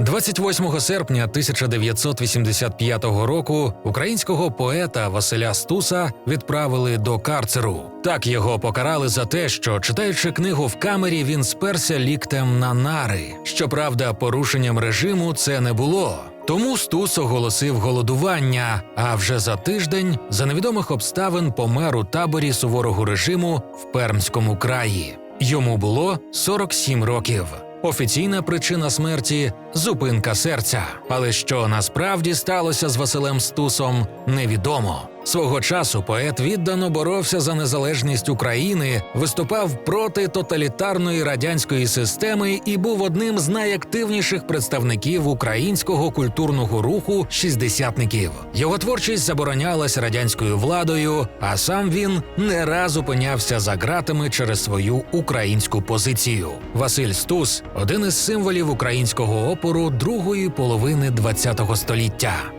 28 серпня 1985 року українського поета Василя Стуса відправили до карцеру. Так його покарали за те, що читаючи книгу в камері, він сперся ліктем на нари. Щоправда, порушенням режиму це не було. Тому Стус оголосив голодування. А вже за тиждень за невідомих обставин помер у таборі суворого режиму в Пермському краї. Йому було 47 років. Офіційна причина смерті зупинка серця. Але що насправді сталося з Василем Стусом, невідомо. Свого часу поет віддано боровся за незалежність України, виступав проти тоталітарної радянської системи і був одним з найактивніших представників українського культурного руху шістдесятників. Його творчість заборонялась радянською владою, а сам він не раз опинявся за ґратами через свою українську позицію. Василь Стус один із символів українського опору другої половини ХХ століття.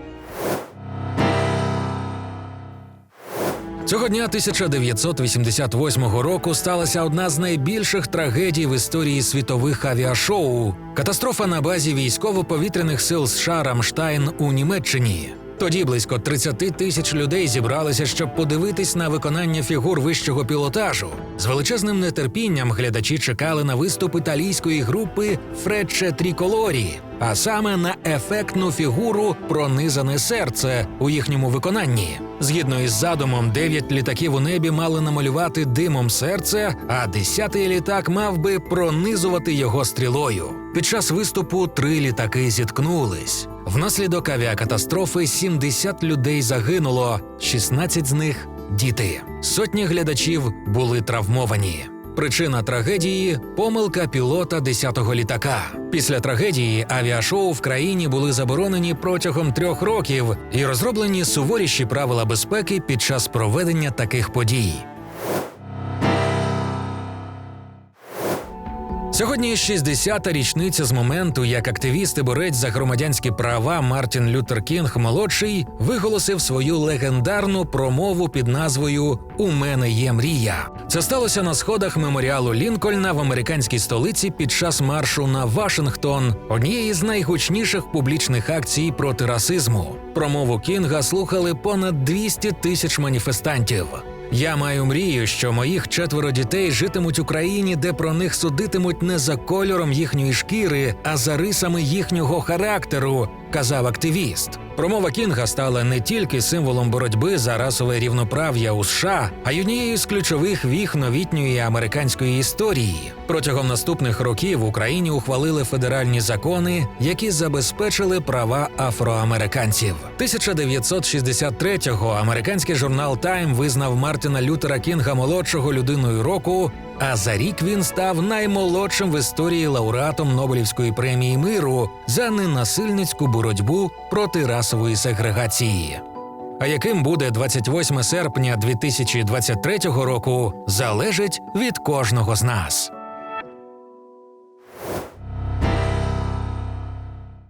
Цього дня 1988 року сталася одна з найбільших трагедій в історії світових авіашоу катастрофа на базі військово-повітряних сил США Рамштайн у Німеччині. Тоді близько 30 тисяч людей зібралися, щоб подивитись на виконання фігур вищого пілотажу. З величезним нетерпінням глядачі чекали на виступ італійської групи Фредче Тріколорі, а саме на ефектну фігуру Пронизане серце у їхньому виконанні. Згідно із задумом, дев'ять літаків у небі мали намалювати димом серце, а десятий літак мав би пронизувати його стрілою. Під час виступу три літаки зіткнулись. Внаслідок авіакатастрофи 70 людей загинуло, 16 з них діти. Сотні глядачів були травмовані. Причина трагедії помилка пілота 10-го літака. Після трагедії авіашоу в країні були заборонені протягом трьох років і розроблені суворіші правила безпеки під час проведення таких подій. Сьогодні 60-та річниця з моменту, як активіст і борець за громадянські права Мартін Лютер Кінг молодший виголосив свою легендарну промову під назвою У мене є мрія. Це сталося на сходах меморіалу Лінкольна в американській столиці під час маршу на Вашингтон, однієї з найгучніших публічних акцій проти расизму. Промову Кінга слухали понад 200 тисяч маніфестантів. Я маю мрію, що моїх четверо дітей житимуть у країні, де про них судитимуть не за кольором їхньої шкіри, а за рисами їхнього характеру, казав активіст. Промова Кінга стала не тільки символом боротьби за расове рівноправ'я у США, а й однією з ключових віх новітньої американської історії. Протягом наступних років в Україні ухвалили федеральні закони, які забезпечили права афроамериканців. 1963-го американський журнал Тайм визнав Мартіна Лютера Кінга молодшого людиною року. А за рік він став наймолодшим в історії лауреатом Нобелівської премії миру за ненасильницьку боротьбу проти расової сегрегації. А яким буде 28 серпня 2023 року, залежить від кожного з нас.